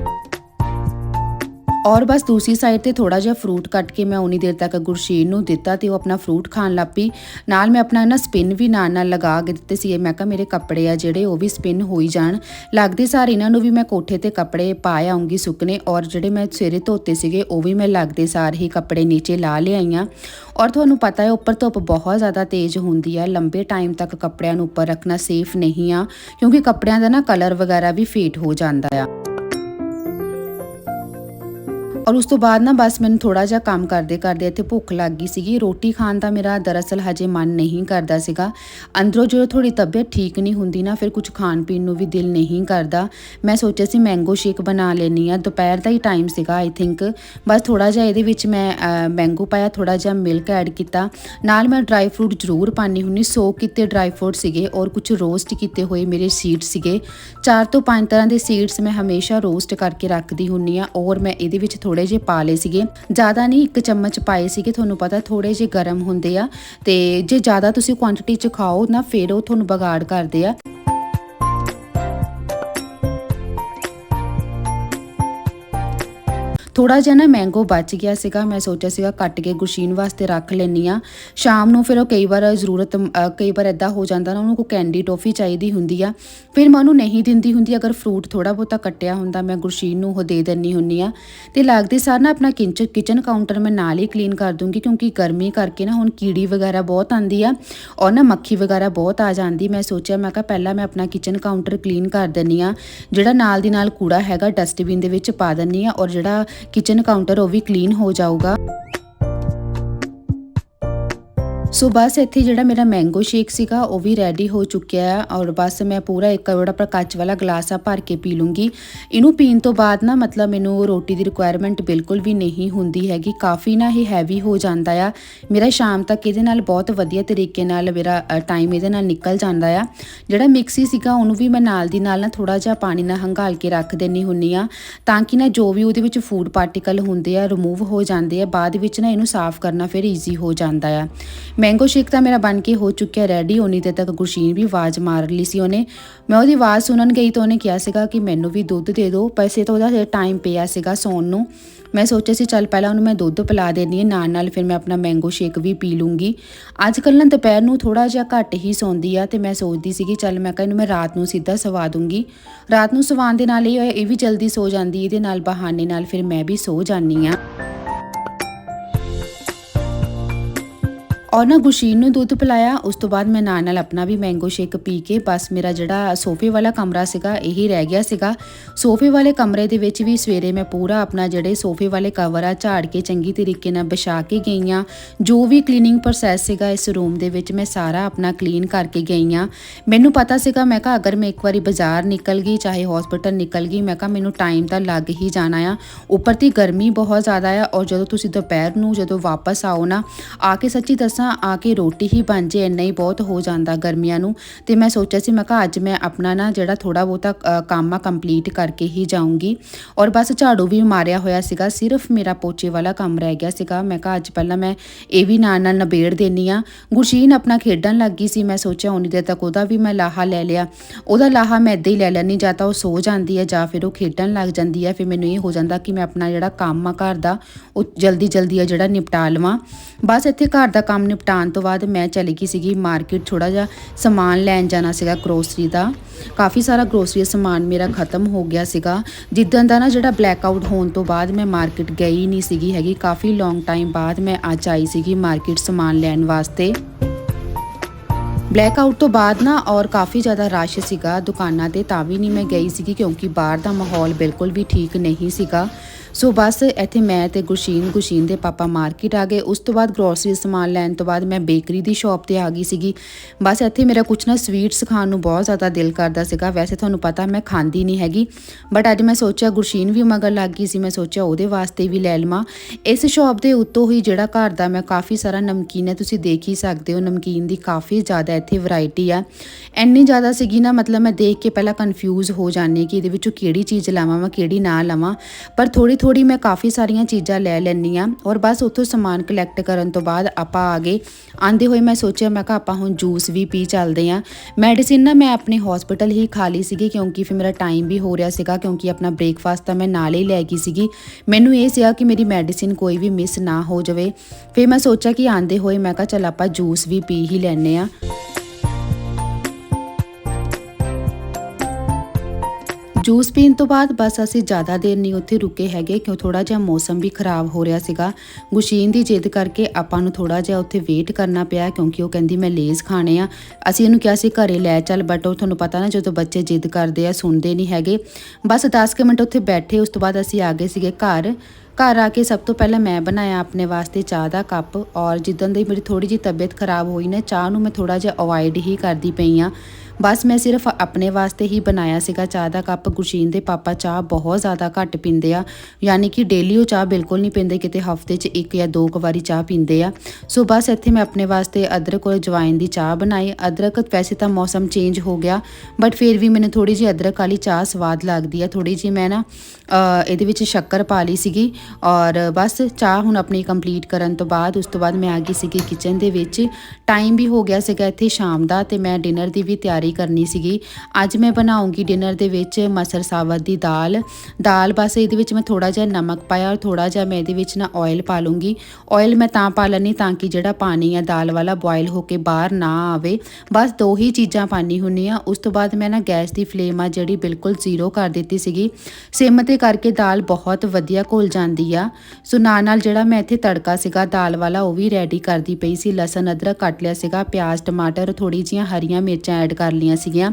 ਔਰ ਬਸ ਦੂਸਰੀ ਸਾਈਡ ਤੇ ਥੋੜਾ ਜਿਹਾ ਫਰੂਟ ਕੱਟ ਕੇ ਮੈਂ ਉਨੀ ਦੇਰ ਤੱਕ ਗੁਰਸ਼ੀਨ ਨੂੰ ਦਿੱਤਾ ਤੇ ਉਹ ਆਪਣਾ ਫਰੂਟ ਖਾਣ ਲੱਗ ਪਈ। ਨਾਲ ਮੈਂ ਆਪਣਾ ਨਾ ਸਪਿਨ ਵੀ ਨਾਲ ਨਾਲ ਲਗਾ ਕੇ ਦਿੱਤੇ ਸੀ ਮੈਂ ਕਿਹਾ ਮੇਰੇ ਕੱਪੜੇ ਆ ਜਿਹੜੇ ਉਹ ਵੀ ਸਪਿਨ ਹੋਈ ਜਾਣ। ਲੱਗਦੇ ਸਾਰ ਇਹਨਾਂ ਨੂੰ ਵੀ ਮੈਂ ਕੋਠੇ ਤੇ ਕੱਪੜੇ ਪਾ ਆਉਂਗੀ ਸੁੱਕਨੇ ਔਰ ਜਿਹੜੇ ਮੈਂ ਸਵੇਰੇ ਧੋਤੇ ਸੀਗੇ, ਉਹ ਵੀ ਮੈਂ ਲੱਗਦੇ ਸਾਰ ਹੀ ਕੱਪੜੇ ਨੀਚੇ ਲਾ ਲਿਆਈਆਂ। ਔਰ ਤੁਹਾਨੂੰ ਪਤਾ ਹੈ, ਉੱਪਰ ਧੁੱਪ ਬਹੁਤ ਜ਼ਿਆਦਾ ਤੇਜ਼ ਹੁੰਦੀ ਹੈ ਲੰਬੇ ਟਾਈਮ ਤੱਕ ਕੱਪੜਿਆਂ ਨੂੰ ਉੱਪਰ ਰੱਖਣਾ ਸੇਫ ਨਹੀਂ ਆ, ਕਿਉਂਕਿ ਕੱਪੜਿਆਂ ਦਾ ਨਾ ਕਲਰ ਵਗੈਰਾ ਵੀ ਫੇਟ ਹੋ ਜਾਂਦਾ ਆ। ਔਰ ਉਸ ਤੋਂ ਬਾਅਦ ਨਾ ਬਸ ਮੈਨੂੰ ਥੋੜਾ ਜਿਹਾ ਕੰਮ ਕਰਦੇ ਕਰਦੇ ਇੱਥੇ ਭੁੱਖ ਲੱਗ ਗਈ ਸੀਗੀ। ਰੋਟੀ ਖਾਣ ਦਾ ਮੇਰਾ ਦਰਅਸਲ ਹਜੇ ਮਨ ਨਹੀਂ ਕਰਦਾ ਸੀਗਾ। ਅੰਦਰੋਂ ਜਦੋਂ ਥੋੜੀ ਤਬੀਅਤ ਠੀਕ ਨਹੀਂ ਹੁੰਦੀ ਨਾ, ਫਿਰ ਕੁਝ ਖਾਣ ਪੀਣ ਨੂੰ ਵੀ ਦਿਲ ਨਹੀਂ ਕਰਦਾ। ਮੈਂ ਸੋਚਿਆ ਸੀ ਮੈਂਗੋ ਸ਼ੇਕ ਬਣਾ ਲੈਣੀ ਆ ਦੁਪਹਿਰ ਦਾ ਹੀ ਟਾਈਮ ਸੀਗਾ ਆਈ ਥਿੰਕ ਬਸ ਥੋੜਾ ਜਿਹਾ ਇਹਦੇ ਵਿੱਚ ਮੈਂ ਮੈਂਗੋ ਪਾਇਆ ਥੋੜਾ ਜਿਹਾ ਮਿਲਕ ਐਡ ਕੀਤਾ। ਨਾਲ ਮੈਂ ਡਰਾਈ ਫਰੂਟ ਜ਼ਰੂਰ ਪਾਣੀ ਹੁੰਨੀ ਸੋ ਕੀਤੇ ਡਰਾਈ ਫਰੂਟ ਸੀਗੇ ਔਰ ਕੁਝ ਰੋਸਟ ਕੀਤੇ ਹੋਏ ਮੇਰੇ ਸੀਡਸ ਸੀਗੇ। ਚਾਰ ਤੋਂ ਪੰਜ ਤਰ੍ਹਾਂ ਦੇ ਸੀਡਸ ਮੈਂ ਹਮੇਸ਼ਾ ਰੋਸਟ ਕਰਕੇ ਰੱਖਦੀ ਹੁੰਨੀ ਆ ਔਰ ਮੈਂ ਇਹਦੇ ਵਿੱਚ ਥੋੜੇ ਜਿਹੇ ਪਾ ਲਏ ਸੀਗੇ। ਜ਼ਿਆਦਾ ਨਹੀਂ ਇੱਕ ਚਮਚ ਪਾਏ ਸੀਗੇ, ਤੁਹਾਨੂੰ ਪਤਾ ਥੋੜੇ ਜਿਹੇ ਗਰਮ ਹੁੰਦੇ ਆ ਤੇ ਜੇ ਜ਼ਿਆਦਾ ਤੁਸੀਂ ਕੁਆਂਟੀਟੀ ਚ ਖਾਓ ਨਾ ਫਿਰ ਉਹ ਤੁਹਾਨੂੰ ਬਗਾੜ ਕਰਦੇ ਆ। ਥੋੜਾ ਜਿਹਾ ਨਾ ਮੈਂਗੋ ਬਚ ਗਿਆ ਸੀਗਾ, ਮੈਂ ਸੋਚਿਆ ਸੀਗਾ ਕੱਟ ਕੇ ਗੁਸ਼ੀਨ ਵਾਸਤੇ ਰੱਖ ਲੈਣੀ ਆ ਸ਼ਾਮ ਨੂੰ ਫਿਰ ਉਹ ਕਈ ਵਾਰ ਜ਼ਰੂਰਤ ਕਈ ਵਾਰ ਇਦਾਂ ਹੋ ਜਾਂਦਾ ਨਾ, ਉਹਨੂੰ ਕੋਈ ਕੈਂਡੀ ਟੋਫੀ ਚਾਹੀਦੀ ਹੁੰਦੀ ਆ। ਫਿਰ ਮੈਂ ਉਹਨੂੰ ਨਹੀਂ ਦਿੰਦੀ ਹੁੰਦੀ, ਅਗਰ ਫਰੂਟ ਥੋੜਾ ਬਹੁਤਾ ਕੱਟਿਆ ਹੁੰਦਾ, ਮੈਂ ਗੁਰਸ਼ੀਨ ਨੂੰ ਉਹ ਦੇ ਦਿੰਨੀ ਹੁੰਨੀ ਆ ਤੇ ਲੱਗਦੇ ਸਾਰ ਨਾ ਆਪਣਾ ਕਿਚਨ ਕਿਚਨ ਕਾਊਂਟਰ ਮੈਂ ਨਾਲ ਹੀ ਕਲੀਨ ਕਰ ਦੂੰਗੀ, ਕਿਉਂਕਿ ਗਰਮੀ ਕਰਕੇ ਨਾ ਹੁਣ ਕੀੜੀ ਵਗੈਰਾ ਬਹੁਤ ਆਂਦੀ ਆ, ਔਰ ਨਾ ਮੱਖੀ ਵਗੈਰਾ ਬਹੁਤ ਆ ਜਾਂਦੀ। ਮੈਂ ਸੋਚਿਆ, ਮੈਂ ਕਿਹਾ ਪਹਿਲਾਂ ਮੈਂ ਆਪਣਾ ਕਿਚਨ ਕਾਊਂਟਰ ਕਲੀਨ ਕਰ ਦਿੰਨੀ ਆ ਜਿਹੜਾ ਨਾਲ ਦੀ ਨਾਲ ਕੂੜਾ ਹੈਗਾ ਡਸਟਬਿਨ ਦੇ ਵਿੱਚ ਪਾ ਦਿੰਨੀ ਆ ਔਰ ਜਿਹੜਾ ਕਿਚਨ ਕਾਊਂਟਰ ਉਹ ਵੀ ਕਲੀਨ ਹੋ ਜਾਊਗਾ। ਸੋ ਬਸ ਇੱਥੇ ਜਿਹੜਾ ਮੇਰਾ ਮੈਂਗੋ ਸ਼ੇਕ ਸੀਗਾ, ਉਹ ਵੀ ਰੈਡੀ ਹੋ ਚੁੱਕਿਆ ਹੈ ਔਰ ਬਸ ਮੈਂ ਪੂਰਾ ਇੱਕ ਬੜਾ ਪਰ ਕੱਚ ਵਾਲਾ ਗਲਾਸ ਆ ਭਰ ਕੇ ਪੀ ਲੂੰਗੀ। ਇਹਨੂੰ ਪੀਣ ਤੋਂ ਬਾਅਦ ਨਾ ਮਤਲਬ ਮੈਨੂੰ ਰੋਟੀ ਦੀ ਰਿਕੁਆਇਰਮੈਂਟ ਬਿਲਕੁਲ ਵੀ ਨਹੀਂ ਹੁੰਦੀ ਹੈਗੀ। ਕਾਫੀ ਨਾ ਇਹ ਹੈਵੀ ਹੋ ਜਾਂਦਾ ਆ। ਮੇਰਾ ਸ਼ਾਮ ਤੱਕ ਇਹਦੇ ਨਾਲ ਬਹੁਤ ਵਧੀਆ ਤਰੀਕੇ ਨਾਲ ਮੇਰਾ ਟਾਈਮ ਇਹਦੇ ਨਾਲ ਨਿਕਲ ਜਾਂਦਾ ਆ। ਜਿਹੜਾ ਮਿਕਸੀ ਸੀਗਾ, ਉਹਨੂੰ ਵੀ ਮੈਂ ਨਾਲ ਦੀ ਨਾਲ ਨਾ ਥੋੜਾ ਜਿਹਾ ਪਾਣੀ ਨਾਲ ਹੰਗਾਲ ਕੇ ਰੱਖ ਦੇਣੀ ਹੁੰਨੀ ਆ। ਤਾਂ ਕਿ ਨਾ ਜੋ ਵੀ ਉਹਦੇ ਵਿੱਚ ਫੂਡ ਪਾਰਟੀਕਲ ਹੁੰਦੇ ਆ ਰਿਮੂਵ ਹੋ ਜਾਂਦੇ ਆ। ਬਾਅਦ ਵਿੱਚ ਨਾ ਇਹਨੂੰ ਸਾਫ਼ ਕਰਨਾ ਫਿਰ ਈਜ਼ੀ ਹੋ ਜਾਂਦਾ ਆ। ਮੈਂਗੋ ਸ਼ੇਕ ਤਾਂ ਮੇਰਾ ਬਣ ਕੇ ਹੋ ਚੁੱਕਿਆ ਰੈਡੀ ਹੋਣੀ ਤੇ ਤੱਕ ਗੁਰਸ਼ੀਨ ਵੀ ਆਵਾਜ਼ ਮਾਰ ਲਈ ਸੀ ਉਹਨੇ ਮੈਂ ਉਹਦੀ ਆਵਾਜ਼ ਸੁਣਨ ਗਈ ਤਾਂ ਉਹਨੇ ਕਿਹਾ ਸੀਗਾ ਕਿ ਮੈਨੂੰ ਵੀ ਦੁੱਧ ਦੇ ਦਿਓ ਪੈਸੇ ਤਾਂ ਉਹਦਾ ਟਾਈਮ ਪਿਆ ਸੀਗਾ ਸੌਣ ਨੂੰ ਮੈਂ ਸੋਚਿਆ ਸੀ ਚੱਲ ਪਹਿਲਾਂ ਉਹਨੂੰ ਮੈਂ ਦੁੱਧ ਪਿਲਾ ਦੇਣੀ ਹੈ ਨਾਲ ਨਾਲ ਫਿਰ ਮੈਂ ਆਪਣਾ ਮੈਂਗੋ ਸ਼ੇਕ ਵੀ ਪੀ ਲੂੰਗੀ ਅੱਜ ਕੱਲ੍ਹ ਨਾ ਦੁਪਹਿਰ ਨੂੰ ਥੋੜਾ ਜਿਹਾ ਘੱਟ ਹੀ ਸੌਂਦੀ ਆ ਤੇ ਮੈਂ ਸੋਚਦੀ ਸੀਗੀ ਚੱਲ ਮੈਂ ਕਿਹਾ ਇਹਨੂੰ ਮੈਂ ਰਾਤ ਨੂੰ ਸਿੱਧਾ ਸਵਾ ਦੂੰਗੀ ਰਾਤ ਨੂੰ ਸਵਾਉਣ ਦੇ ਨਾਲ ਇਹ ਇਹ ਵੀ ਜਲਦੀ ਸੋ ਜਾਂਦੀ ਇਹਦੇ ਨਾਲ ਬਹਾਨੇ ਨਾਲ ਫਿਰ ਮੈਂ ਵੀ ਸੋ ਜਾਂਦੀ ਆ ਔਰ ਨਾ ਗੁਸ਼ੀਨ ਨੂੰ ਦੁੱਧ ਪਿਲਾਇਆ, ਉਸ ਤੋਂ ਬਾਅਦ ਮੈਂ ਨਾਲ ਨਾਲ ਆਪਣਾ ਵੀ ਮੈਂਗੋ ਸ਼ੇਕ ਪੀ ਕੇ ਬਸ ਮੇਰਾ ਜਿਹੜਾ ਸੋਫੇ ਵਾਲਾ ਕਮਰਾ ਸੀਗਾ, ਇਹੀ ਰਹਿ ਗਿਆ ਸੀਗਾ। ਸੋਫੇ ਵਾਲੇ ਕਮਰੇ ਦੇ ਵਿੱਚ ਵੀ ਸਵੇਰੇ ਮੈਂ ਪੂਰਾ ਆਪਣਾ ਜਿਹੜੇ ਸੋਫੇ ਵਾਲੇ ਕਵਰ ਆ, ਝਾੜ ਕੇ ਚੰਗੀ ਤਰੀਕੇ ਨਾਲ ਵਿਛਾ ਕੇ ਗਈ ਹਾਂ ਜੋ ਵੀ ਕਲੀਨਿੰਗ ਪ੍ਰੋਸੈਸ ਸੀਗਾ, ਇਸ ਰੂਮ ਦੇ ਵਿੱਚ ਮੈਂ ਸਾਰਾ ਆਪਣਾ ਕਲੀਨ ਕਰਕੇ ਗਈ ਹਾਂ ਮੈਨੂੰ ਪਤਾ ਸੀਗਾ, ਮੈਂ ਕਿਹਾ ਅਗਰ ਮੈਂ ਇੱਕ ਵਾਰੀ ਬਾਜ਼ਾਰ ਨਿਕਲ ਗਈ, ਚਾਹੇ ਹਸਪੀਟਲ ਨਿਕਲ ਗਈ, ਮੈਂ ਕਿਹਾ ਮੈਨੂੰ ਟਾਈਮ ਤਾਂ ਲੱਗ ਹੀ ਜਾਣਾ ਆ। ਉੱਪਰ ਦੀ ਗਰਮੀ ਬਹੁਤ ਜ਼ਿਆਦਾ ਆ ਔਰ ਜਦੋਂ ਤੁਸੀਂ ਦੁਪਹਿਰ ਨੂੰ ਜਦੋਂ ਵਾਪਸ ਆਓ ਨਾ, ਆ ਕੇ ਸੱਚੀ ਦੱਸਾਂ ਆ ਕੇ ਰੋਟੀ ਹੀ ਬਣ ਜੇ, ਇੰਨਾ ਹੀ ਬਹੁਤ ਹੋ ਜਾਂਦਾ ਗਰਮੀਆਂ ਨੂੰ। ਤੇ ਮੈਂ ਸੋਚਿਆ ਸੀ, ਮੈਂ ਕਿਹਾ ਅੱਜ ਮੈਂ ਆਪਣਾ ਨਾ ਜਿਹੜਾ ਥੋੜਾ ਬਹੁਤਾ ਕੰਮ ਆ ਕੰਪਲੀਟ ਕਰਕੇ ਹੀ ਜਾਊਂਗੀ। ਔਰ ਬਸ ਝਾੜੂ ਵੀ ਮਾਰਿਆ ਹੋਇਆ ਸੀਗਾ, ਸਿਰਫ ਮੇਰਾ ਪੋਚੇ ਵਾਲਾ ਕੰਮ ਰਹਿ ਗਿਆ ਸੀਗਾ। ਮੈਂ ਕਿਹਾ ਅੱਜ ਪਹਿਲਾਂ ਮੈਂ ਇਹ ਵੀ ਨਾਲ ਨਾਲ ਨਬੇੜ ਦੇਣੀ ਆ ਗੁਰਸ਼ੀਨ ਆਪਣਾ ਖੇਡਣ ਲੱਗ ਗਈ ਸੀ, ਮੈਂ ਸੋਚਿਆ ਉਨੀ ਦੇਰ ਤੱਕ ਉਹਦਾ ਵੀ ਮੈਂ ਲਾਹਾ ਲੈ ਲਿਆ। ਉਹਦਾ ਲਾਹਾ ਮੈਂ ਏਦਾਂ ਹੀ ਲੈ ਲੈਣੀ ਜਾਂ ਤਾਂ ਉਹ ਸੋ ਜਾਂਦੀ ਹੈ, ਜਾਂ ਫਿਰ ਉਹ ਖੇਡਣ ਲੱਗ ਜਾਂਦੀ ਹੈ। ਫਿਰ ਮੈਨੂੰ ਇਹ ਹੋ ਜਾਂਦਾ ਕਿ ਮੈਂ ਆਪਣਾ ਜਿਹੜਾ ਕੰਮ ਆ ਘਰ ਦਾ, ਉਹ ਜਲਦੀ ਜਲਦੀ ਆ ਜਿਹੜਾ ਨਿਪਟਾ ਲਵਾਂ। ਬਸ ਇੱਥੇ ਘਰ ਦਾ ਕੰਮ ਨਿਪਟਾਉਣ ਤੋਂ ਬਾਅਦ ਮੈਂ ਚਲੀ ਗਈ ਸੀਗੀ ਮਾਰਕੀਟ ਥੋੜਾ ਜਿਹਾ ਸਮਾਨ ਲੈਣ ਜਾਣਾ ਸੀਗਾ ਗਰੋਸਰੀ ਦਾ। ਕਾਫੀ ਸਾਰਾ ਗਰੋਸਰੀ ਸਮਾਨ ਮੇਰਾ ਖਤਮ ਹੋ ਗਿਆ ਸੀਗਾ। ਜਿੱਦਣ ਦਾ ਨਾ ਜਿਹੜਾ ਬਲੈਕ ਆਊਟ ਹੋਣ ਤੋਂ ਬਾਅਦ ਮੈਂ ਮਾਰਕੀਟ ਗਈ ਨਹੀਂ ਸੀਗੀ ਹੈਗੀ। ਕਾਫੀ ਲੌਂਗ ਟਾਈਮ ਬਾਅਦ ਮੈਂ ਅੱਜ ਆਈ ਸੀਗੀ ਮਾਰਕੀਟ ਸਮਾਨ ਲੈਣ ਵਾਸਤੇ। ਬਲੈਕ ਆਊਟ ਤੋਂ ਬਾਅਦ ਨਾ ਔਰ ਕਾਫੀ ਜ਼ਿਆਦਾ ਰਸ਼ ਸੀਗਾ ਦੁਕਾਨਾਂ ਤੇ ਤਾਂ ਵੀ ਨਹੀਂ ਮੈਂ ਗਈ ਸੀਗੀ ਕਿਉਂਕਿ ਬਾਹਰ ਦਾ ਮਾਹੌਲ ਬਿਲਕੁਲ ਵੀ ਠੀਕ ਨਹੀਂ ਸੀਗਾ। ਸੋ ਬਸ ਇੱਥੇ ਮੈਂ ਤੇ ਗੁਸ਼ੀਨ ਗੁਸ਼ੀਨ ਦੇ ਪਾਪਾ ਮਾਰਕੀਟ ਆ ਗਏ। ਉਸ ਤੋਂ ਬਾਅਦ ਗਰੋਸਰੀ ਸਮਾਨ ਲੈਣ ਤੋਂ ਬਾਅਦ ਮੈਂ ਬੇਕਰੀ ਦੀ ਸ਼ਾਪ ਤੇ ਆ ਗਈ ਸੀਗੀ। ਬਸ ਇੱਥੇ ਮੇਰਾ ਕੁਛ ਨਾ ਸਵੀਟਸ ਖਾਣ ਨੂੰ ਬਹੁਤ ਜ਼ਿਆਦਾ ਦਿਲ ਕਰਦਾ ਸੀਗਾ। ਵੈਸੇ ਤੁਹਾਨੂੰ ਪਤਾ ਮੈਂ ਖਾਂਦੀ ਨਹੀਂ ਹੈਗੀ। ਬਟ ਅੱਜ ਮੈਂ ਸੋਚਿਆ ਗੁਰਸ਼ੀਨ ਵੀ ਮਗਰ ਲੱਗ ਗਈ ਸੀ। ਮੈਂ ਸੋਚਿਆ ਉਹਦੇ ਵਾਸਤੇ ਵੀ ਲੈ ਲਵਾਂ। ਇਸ ਸ਼ਾਪ ਦੇ ਉੱਤੋਂ ਹੀ ਜਿਹੜਾ ਘਰ ਦਾ ਮੈਂ ਕਾਫੀ ਸਾਰਾ ਨਮਕੀਨ ਹੈ, ਤੁਸੀਂ ਦੇਖ ਹੀ ਸਕਦੇ ਹੋ, ਨਮਕੀਨ ਦੀ ਕਾਫੀ ਜ਼ਿਆਦਾ ਇੱਥੇ ਵੈਰਾਈਟੀ ਆ। ਇੰਨੀ ਜ਼ਿਆਦਾ ਸੀਗੀ ਨਾ, ਮਤਲਬ ਮੈਂ ਦੇਖ ਕੇ ਪਹਿਲਾਂ ਕਨਫਿਊਜ਼ ਹੋ ਜਾਂਦੀ ਕਿ ਇਹਦੇ ਵਿੱਚੋਂ ਕਿਹੜੀ ਚੀਜ਼ ਲਾਵਾਂ, ਮੈਂ ਕਿਹੜੀ ਨਾ ਲਵਾਂ। ਪਰ ਥੋੜੀ ਥੋੜੀ ਮੈਂ ਕਾਫੀ ਸਾਰੀਆਂ ਚੀਜ਼ਾਂ ਲੈ ਲੈਂਦੀ ਆ ਔਰ ਬਸ ਉੱਥੋਂ ਸਮਾਨ ਕਲੈਕਟ ਕਰਨ ਤੋਂ ਬਾਅਦ ਆਪਾਂ ਆ ਗਏ। ਆਂਦੇ ਹੋਏ ਮੈਂ ਸੋਚਿਆ, ਮੈਂ ਕਿਹਾ ਆਪਾਂ ਹੁਣ ਜੂਸ ਵੀ ਪੀ ਚੱਲਦੇ ਆ ਮੈਡੀਸਿਨ ਨਾ ਮੈਂ ਆਪਣੇ ਹਸਪੀਟਲ ਹੀ ਖਾ ਲਈ ਸੀਗੀ ਕਿਉਂਕਿ ਫਿਰ ਮੇਰਾ ਟਾਈਮ ਵੀ ਹੋ ਰਿਹਾ ਸੀਗਾ ਕਿਉਂਕਿ ਆਪਣਾ ਬ੍ਰੇਕਫਾਸਟ ਤਾਂ ਮੈਂ ਨਾਲ ਹੀ ਲੈ ਗਈ ਸੀਗੀ। ਮੈਨੂੰ ਇਹ ਸੀਗਾ ਕਿ ਮੇਰੀ ਮੈਡੀਸਿਨ ਕੋਈ ਵੀ ਮਿਸ ਨਾ ਹੋ ਜਾਵੇ। ਫਿਰ ਮੈਂ ਸੋਚਿਆ ਕਿ ਆਂਦੇ ਹੋਏ ਮੈਂ ਕਿਹਾ ਚੱਲ ਆਪਾਂ ਜੂਸ ਵੀ ਪੀ ਹੀ ਲੈਨੇ ਆ ਜੂਸ ਪੀਣ ਤੋਂ ਬਾਅਦ ਬਸ ਅਸੀਂ ਜ਼ਿਆਦਾ ਦੇਰ ਨਹੀਂ ਉੱਥੇ ਰੁਕੇ ਹੈਗੇ, ਕਿਉਂ ਥੋੜਾ ਜਿਹਾ ਮੌਸਮ ਵੀ ਖਰਾਬ ਹੋ ਰਿਹਾ ਸੀਗਾ। ਗੁਸ਼ੀਨ ਦੀ ਜਿੱਦ ਕਰਕੇ ਆਪਾਂ ਨੂੰ ਥੋੜਾ ਜਿਹਾ ਉੱਥੇ ਵੇਟ ਕਰਨਾ ਪਿਆ, ਕਿਉਂਕਿ ਉਹ ਕਹਿੰਦੀ ਮੈਂ ਲੇਜ਼ ਖਾਣੇ ਆ। ਅਸੀਂ ਇਹਨੂੰ ਕਿਹਾ ਸੀ ਘਰੇ ਲੈ ਚੱਲ ਬਟ ਉਹ ਤੁਹਾਨੂੰ ਪਤਾ ਨਾ ਜਦੋਂ ਬੱਚੇ ਜਿੱਦ ਕਰਦੇ ਆ, ਸੁਣਦੇ ਨਹੀਂ ਹੈਗੇ। ਬਸ 10 ਕੁ ਮਿੰਟ ਉੱਥੇ ਬੈਠੇ, ਉਸ ਤੋਂ ਬਾਅਦ ਅਸੀਂ ਆ ਗਏ ਸੀਗੇ ਘਰ। ਘਰ ਆ ਕੇ ਸਭ ਤੋਂ ਪਹਿਲਾਂ ਮੈਂ ਬਣਾਇਆ ਆਪਣੇ ਵਾਸਤੇ ਚਾਹ ਦਾ ਕੱਪ ਔਰ ਜਿੱਦਣ ਦੀ ਮੇਰੀ ਥੋੜੀ ਜਿਹੀ ਤਬੀਅਤ ਖਰਾਬ ਹੋਈ ਨਾ, ਚਾਹ ਨੂੰ ਮੈਂ ਥੋੜਾ ਜਿਹਾ ਅਵੋਇਡ ਹੀ ਕਰਦੀ ਪਈ ਆ ਬਸ ਮੈਂ ਸਿਰਫ ਆਪਣੇ ਵਾਸਤੇ ਹੀ ਬਣਾਇਆ ਸੀਗਾ ਚਾਹ ਦਾ ਕੱਪ। ਗੁਰਸ਼ੀਨ ਦੇ ਪਾਪਾ ਚਾਹ ਬਹੁਤ ਜ਼ਿਆਦਾ ਘੱਟ ਪੀਂਦੇ ਆ। ਯਾਨੀ ਕਿ ਡੇਲੀ ਉਹ ਚਾਹ ਬਿਲਕੁਲ ਨਹੀਂ ਪੀਂਦੇ, ਕਿਤੇ ਹਫ਼ਤੇ 'ਚ ਇੱਕ ਜਾਂ ਦੋ ਕੁ ਵਾਰੀ ਚਾਹ ਪੀਂਦੇ ਆ। ਸੋ ਬਸ ਇੱਥੇ ਮੈਂ ਆਪਣੇ ਵਾਸਤੇ ਅਦਰਕ ਔਰ ਜਵਾਇਨ ਦੀ ਚਾਹ ਬਣਾਈ। ਅਦਰਕ ਵੈਸੇ ਤਾਂ ਮੌਸਮ ਚੇਂਜ ਹੋ ਗਿਆ ਬਟ ਫਿਰ ਵੀ ਮੈਨੂੰ ਥੋੜੀ ਜਿਹੀ ਅਦਰਕ ਵਾਲੀ ਚਾਹ ਸਵਾਦ ਲੱਗਦੀ ਆ। ਥੋੜੀ ਜਿਹੀ ਮੈਂ ਨਾ ਇਹਦੇ ਵਿੱਚ ਸ਼ੱਕਰ ਪਾ ਲਈ ਸੀਗੀ ਔਰ ਬਸ ਚਾਹ ਹੁਣ ਆਪਣੀ ਕੰਪਲੀਟ ਕਰਨ ਤੋਂ ਬਾਅਦ, ਉਸ ਤੋਂ ਬਾਅਦ ਮੈਂ ਆ ਗਈ ਸੀਗੀ ਕਿਚਨ ਦੇ ਵਿੱਚ। ਟਾਈਮ ਵੀ ਹੋ ਗਿਆ ਸੀਗਾ ਇੱਥੇ ਸ਼ਾਮ ਦਾ ਤੇ ਮੈਂ ਡਿਨਰ ਦੀ ਵੀ ਤਿਆਰੀ ਕਰਨੀ ਸੀਗੀ। ਅੱਜ ਮੈਂ ਬਣਾਉਂਗੀ ਡਿਨਰ ਦੇ ਵਿੱਚ ਮਸਰ ਸਾਵਤ ਦੀ ਦਾਲ। ਦਾਲ ਬਸ ਇਹਦੇ ਵਿੱਚ ਮੈਂ ਥੋੜਾ ਜਿਹਾ ਨਮਕ ਪਾਇਆ ਔਰ ਥੋੜਾ ਜਿਹਾ ਮੈਂ ਇਹਦੇ ਵਿੱਚ ਨਾ ਆਇਲ ਪਾ ਲੂੰਗੀ। ਆਇਲ ਮੈਂ ਤਾਂ ਪਾ ਲੈਣੀ ਤਾਂ ਕਿ ਜਿਹੜਾ ਪਾਣੀ ਆ ਦਾਲ ਵਾਲਾ ਬੋਇਲ ਹੋ ਕੇ ਬਾਹਰ ਨਾ ਆਵੇ। ਬਸ ਦੋ ਹੀ ਚੀਜ਼ਾਂ ਪਾਣੀ ਹੁੰਨੀ ਆ ਉਸ ਤੋਂ ਬਾਅਦ ਮੈਂ ਨਾ ਗੈਸ ਦੀ ਫਲੇਮ ਆ ਜਿਹੜੀ ਬਿਲਕੁਲ ਜ਼ੀਰੋ ਕਰ ਦਿੱਤੀ ਸੀਗੀ। ਸਿਮ ਤੇ ਕਰਕੇ ਦਾਲ ਬਹੁਤ ਵਧੀਆ ਘੁਲ ਜਾਂਦੀ ਆ। ਸੋ ਨਾਲ ਨਾਲ ਜਿਹੜਾ ਮੈਂ ਇੱਥੇ ਤੜਕਾ ਸੀਗਾ, ਦਾਲ ਵਾਲਾ ਉਹ ਵੀ ਰੈਡੀ ਕਰਦੀ ਪਈ ਸੀ। ਲਸਣ, ਅਦਰਕ ਕੱਟ ਲਿਆ ਸੀਗਾ, ਪਿਆਜ਼, ਟਮਾਟਰ ਥੋੜੀ ਜੀਆਂ ਹਰੀਆਂ ਮਿਰਚਾਂ ਐਡ ਕਰ ਲਈਆਂ ਸੀਗੀਆਂ।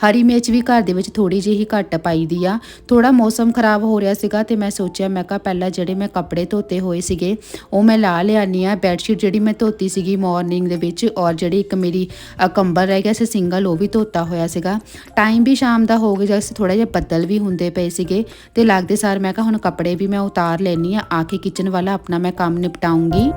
ਹਰੀ ਮਿਰਚ ਵੀ ਘਰ ਦੇ ਵਿੱਚ ਥੋੜੀ ਜਿਹੀ ਹੀ ਘੱਟ ਪਾਈ ਦੀ ਆ। ਥੋੜਾ ਮੌਸਮ ਖਰਾਬ ਹੋ ਰਿਹਾ ਸੀਗਾ ਤੇ ਮੈਂ ਸੋਚਿਆ, ਮੈਂ ਕਿਹਾ ਪਹਿਲਾਂ ਜਿਹੜੇ ਮੈਂ ਕੱਪੜੇ ਧੋਤੇ ਹੋਏ ਸੀਗੇ, ਉਹ ਮੈਂ ਲਾ ਲਿਆਨੀ ਆ। ਬੈੱਡ ਸ਼ੀਟ ਜਿਹੜੀ ਮੈਂ ਧੋਤੀ ਸੀਗੀ ਮਾਰਨਿੰਗ ਦੇ ਵਿੱਚ, ਔਰ ਜਿਹੜੀ ਇੱਕ ਮੇਰੀ ਕੰਬਲ ਰਹਿ ਗਿਆ ਸੀ ਸਿੰਗਲ ਉਹ ਵੀ ਧੋਤਾ ਹੋਇਆ ਸੀਗਾ। ਟਾਈਮ ਵੀ ਸ਼ਾਮ ਦਾ ਹੋ ਗਿਆ ਸੀ ਥੋੜਾ ਜਿਹਾ ਬੱਦਲ ਵੀ ਹੁੰਦੇ ਪਏ ਸੀਗੇ ਤੇ ਲੱਗਦੇ ਸਾਰ ਮੈਂ ਕਿਹਾ ਹੁਣ ਕੱਪੜੇ ਵੀ ਮੈਂ ਉਤਾਰ ਲੈਣੀ ਆ। ਆ ਕੇ ਕਿਚਨ ਵਾਲਾ ਆਪਣਾ ਮੈਂ ਕੰਮ ਨਿਪਟਾਉਂਗੀ।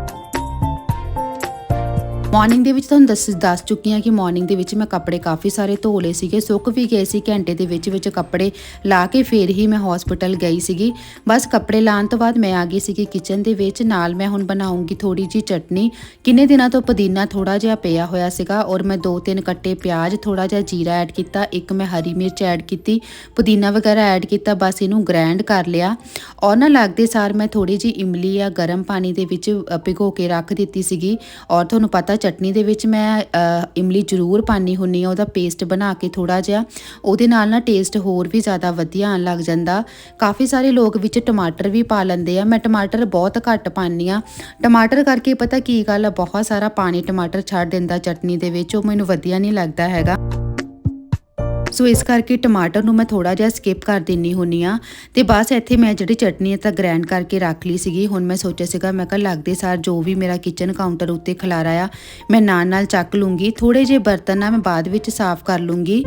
ਮਾਰਨਿੰਗ ਦੇ ਵਿੱਚ ਤੁਹਾਨੂੰ ਦੱਸ ਦੱਸ ਚੁੱਕੀ ਹਾਂ ਕਿ ਮਾਰਨਿੰਗ ਦੇ ਵਿੱਚ ਮੈਂ ਕੱਪੜੇ ਕਾਫੀ ਸਾਰੇ ਧੋ ਲਏ ਸੀਗੇ, ਸੁੱਕ ਵੀ ਗਏ ਸੀ, ਘੰਟੇ ਦੇ ਵਿੱਚ ਵਿੱਚ ਕੱਪੜੇ ਲਾ ਕੇ ਫੇਰ ਹੀ ਮੈਂ ਹਸਪੀਟਲ ਗਈ ਸੀਗੀ। ਬਸ ਕੱਪੜੇ ਲਾਉਣ ਤੋਂ ਬਾਅਦ ਮੈਂ ਆ ਗਈ ਸੀਗੀ ਕਿਚਨ ਦੇ ਵਿੱਚ, ਨਾਲ ਮੈਂ ਹੁਣ ਬਣਾਉਂਗੀ ਥੋੜੀ ਜੀ ਚਟਨੀ। ਕਿੰਨੇ ਦਿਨਾਂ ਤੋਂ ਪੁਦੀਨਾ ਥੋੜਾ ਜਿਹਾ ਪਿਆ ਹੋਇਆ ਸੀਗਾ ਔਰ ਮੈਂ ਦੋ ਤਿੰਨ ਕੱਟੇ ਪਿਆਜ਼ ਥੋੜਾ ਜਿਹਾ ਜੀਰਾ ਐਡ ਕੀਤਾ, ਇੱਕ ਮੈਂ ਹਰੀ ਮਿਰਚ ਐਡ ਕੀਤੀ, ਪੁਦੀਨਾ ਵਗੈਰਾ ਐਡ ਕੀਤਾ, ਬਸ ਇਹਨੂੰ ਗ੍ਰਾਈਂਡ ਕਰ ਲਿਆ। ਔਰ ਨਾ ਲੱਗਦੇ ਸਾਰ ਮੈਂ ਥੋੜੀ ਜੀ ਇਮਲੀ ਆ ਗਰਮ ਪਾਣੀ ਦੇ ਵਿੱਚ ਭਿਗੋ ਕੇ ਰੱਖ ਦਿੱਤੀ ਸੀਗੀ। ਔਰ ਤੁਹਾਨੂੰ ਪਤਾ ਚਟਨੀ ਦੇ ਵਿੱਚ ਮੈਂ ਇਮਲੀ ਜ਼ਰੂਰ ਪਾਣੀ ਹੁੰਨੀ ਆ, ਉਹਦਾ ਪੇਸਟ ਬਣਾ ਕੇ ਥੋੜਾ ਜਿਹਾ। ਉਹਦੇ ਨਾਲ ਨਾ ਟੇਸਟ ਹੋਰ ਵੀ ਜ਼ਿਆਦਾ ਵਧੀਆ ਆਉਣ ਲੱਗ ਜਾਂਦਾ। ਕਾਫੀ ਸਾਰੇ ਲੋਕ ਵਿੱਚ ਟਮਾਟਰ ਵੀ ਪਾ ਲੈਂਦੇ ਆ। ਮੈਂ ਟਮਾਟਰ ਬਹੁਤ ਘੱਟ ਪਾਉਂਦੀ ਆ। ਟਮਾਟਰ ਕਰਕੇ ਪਤਾ ਕੀ ਗੱਲ ਆ, ਬਹੁਤ ਸਾਰਾ ਪਾਣੀ ਟਮਾਟਰ ਛੱਡ ਦਿੰਦਾ ਚਟਨੀ ਦੇ ਵਿੱਚ, ਉਹ ਮੈਨੂੰ ਵਧੀਆ ਨਹੀਂ ਲੱਗਦਾ ਹੈਗਾ। ਸੋ ਇਸ ਕਰਕੇ ਟਮਾਟਰ ਨੂੰ ਮੈਂ ਥੋੜਾ ਜਿਹਾ ਸਕਿਪ ਕਰ ਦਿੰਨੀ ਹੁੰਨੀ ਆ ਤੇ ਬਸ ਇੱਥੇ ਮੈਂ ਜਿਹੜੀ ਚਟਨੀ ਹੈ ਤਾਂ ਗ੍ਰੈਂਡ ਕਰਕੇ ਰੱਖ ਲਈ ਸੀਗੀ। ਹੁਣ ਮੈਂ ਸੋਚਿਆ ਸੀਗਾ, ਮੈਂ ਕਿਹਾ ਲੱਗਦੇ ਸਾਰ ਜੋ ਵੀ ਮੇਰਾ ਕਿਚਨ ਕਾਊਂਟਰ ਉੱਤੇ ਖਲਾਰਾ ਆ, ਮੈਂ ਨਾਲ ਨਾਲ ਚੱਕ ਲੂੰਗੀ। ਥੋੜੇ ਜਿਹੇ ਬਰਤਨ ਆ, ਮੈਂ ਬਾਅਦ ਵਿੱਚ ਸਾਫ਼ ਕਰ ਲੂੰਗੀ।